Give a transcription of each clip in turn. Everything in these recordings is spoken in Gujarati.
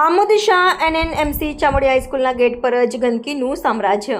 આમોદ શાહ એનએનએમસી ચામડી હાઈસ્કૂલના ગેટ પર જ ગંદકીનું સામ્રાજ્ય.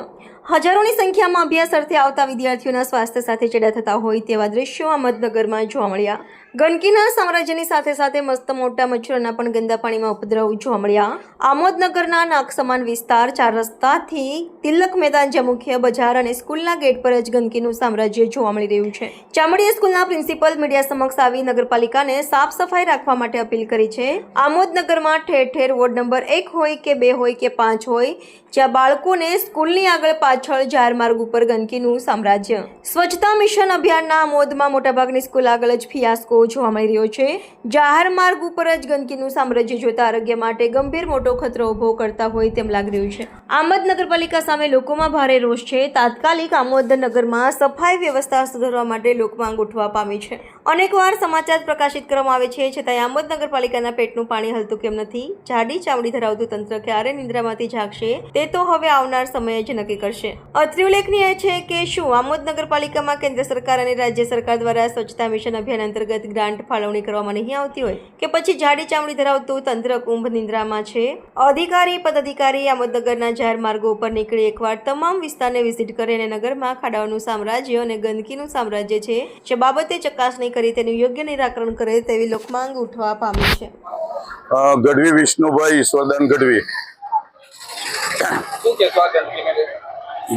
હજારોની સંખ્યામાં અભ્યાસ અર્થે આવતા વિદ્યાર્થીઓના સ્વાસ્થ્ય સાથે ચેડા થતા હોય તેવા દ્રશ્યો અહમદનગરમાં જોવા મળ્યા. ગંદકીના સામ્રાજ્યની સાથે સાથે મસ્ત મોટા મચ્છરોના પણ ગંદા પાણીમાં ઉપદ્રવ જોવા મળ્યા. આમોદનગરના નાક સમાન વિસ્તાર ચાર રસ્તાથી તિલક મેદાન જે મુખ્ય બજાર અને સ્કૂલના ગેટ પર જ ગંદકીનું સામ્રાજ્ય જોવા મળી રહ્યું છે. ચામડીયા સ્કૂલના પ્રિન્સિપલ મીડિયા સમક્ષ આવી નગરપાલિકાને સાફ સફાઈ રાખવા માટે અપીલ કરી છે. આમોદનગરમાં ઠેર ઠેર વોર્ડ નંબર એક હોય કે બે હોય કે પાંચ હોય, જ્યાં બાળકોને સ્કૂલની આગળ પાછળ જાહેર માર્ગ ઉપર ગંદકીનું સામ્રાજ્ય. સ્વચ્છતા મિશન અભિયાનના આમોદમાં મોટાભાગની સ્કૂલ આગળ જ ફિયાસ્કો જોવા મળી રહ્યો છે? જાહેર માર્ગ ઉપર જ ગંદકીનું સામ્રાજ્ય જોતા આરોગ્ય માટે ગંભીર મોટો ખતરો ઊભો કરતા હોય તેમ લાગી રહ્યું છે. આમદ નગરપાલિકા સામે લોકોમાં ભારે રોષ છે. તાત્કાલિક આમોદ નગરમાં સફાઈ વ્યવસ્થા સુધારવા માટે લોકમાંગ ઉઠવા પામી છે. અનેકવાર સમાચાર પ્રકાશિત કરવામાં આવે છે. છતાંય આમોદ નગરપાલિકાના પેટનું પાણી હલતું કેમ નથી? જાડી ચામડી ધરાવતું તંત્ર ક્યારે નિંદ્રામાંથી જાગશે? તે તો હવે આવનાર સમય જ નક્કી કરશે. અત્રે ઉલ્લેખનીય છે કે શું આમોદ નગરપાલિકામાં કેન્દ્ર સરકાર અને રાજ્ય સરકાર દ્વારા સ્વચ્છતા મિશન અભિયાન અંતર્ગત ગ્રાન્ટ ફાળવણી કરવામાં નહીં આવતી હોય કે પછી જાડી ચામડી ધરાવતું તંત્ર કુંભ નિંદ્રામાં છે? અધિકારી, પદાધિકારી આમોદનગરના જાહેર માર્ગો ઉપર નીકળી એકવાર તમામ વિસ્તારને વિઝિટ કરીને અને નગરમાં ખાડાઓનું સામ્રાજ્ય અને ગંદકીનું સામ્રાજ્ય છે જે બાબતે ચકાસણી કરી તેનું યોગ્ય નિરાકરણ કરે તેવી લોકમાંગ ઉઠવા પામી છે. ગઢવી વિષ્ણુભાઈ ઈશ્વરદાન ગઢવી.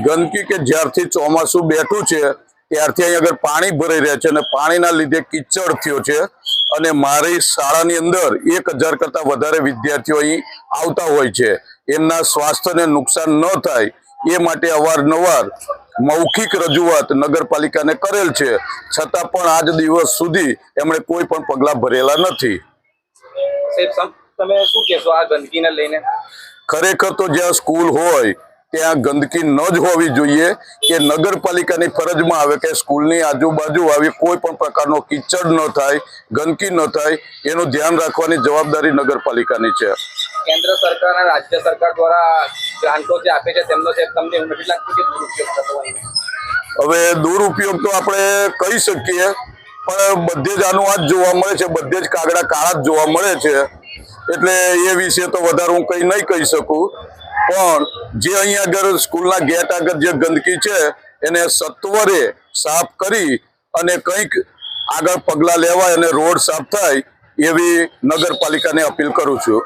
ગંદકી કે જ્યારથી ચોમાસું બેઠું છે ત્યારથી અહીં આગળ પાણી ભરાઈ રહ્યા છે અને પાણીના લીધે કિચડ થયો છે અને મારી શાળાની અંદર એક હજાર કરતાં વધારે વિદ્યાર્થીઓ અહીં આવતા હોય છે. એમના સ્વાસ્થ્યને નુકસાન ન થાય એ માટે અવારનવાર મૌખિક રજૂઆત નગરપાલિકાને કરેલ છે. છતાં પણ આજ દિવસ સુધી એમણે કોઈ પણ પગલાં ભરેલા નથી. ખરેખર તો જ્યાં સ્કૂલ હોય ત્યાં ગંદકી ન જ હોવી જોઈએ કે નગરપાલિકાની ફરજમાં આવે કે સ્કૂલની આજુબાજુ આવી કોઈ પણ પ્રકારનો કિચડ ન થાય ગંદકી ન થાય એનું ધ્યાન રાખવાની જવાબદારી નગરપાલિકાની છે. કેન્દ્ર સરકાર અને રાજ્ય સરકાર દ્વારા ગ્રાન્ટો જે આપે છે, તેમનો છે તમને એવું નથી લાગતું કે દુરુપયોગ થતો હોય હવે દુરુપયોગ તો આપણે કહી શકીએ, પણ બધે જ આનું આ જોવા મળે છે, બધે જ કાગડા કાળા જ જોવા મળે છે. એટલે એ વિશે તો વધારે હું કંઈ નહીં કહી શકું. પણ જે અહીંયા આગળ સ્કૂલના ગેટ આગળ જે ગંદકી છે, એને સત્વરે સાફ કરી અને કંઈક આગળ પગલાં લેવાય અને રોડ સાફ થાય, એવી નગરપાલિકાને અપીલ કરું છું.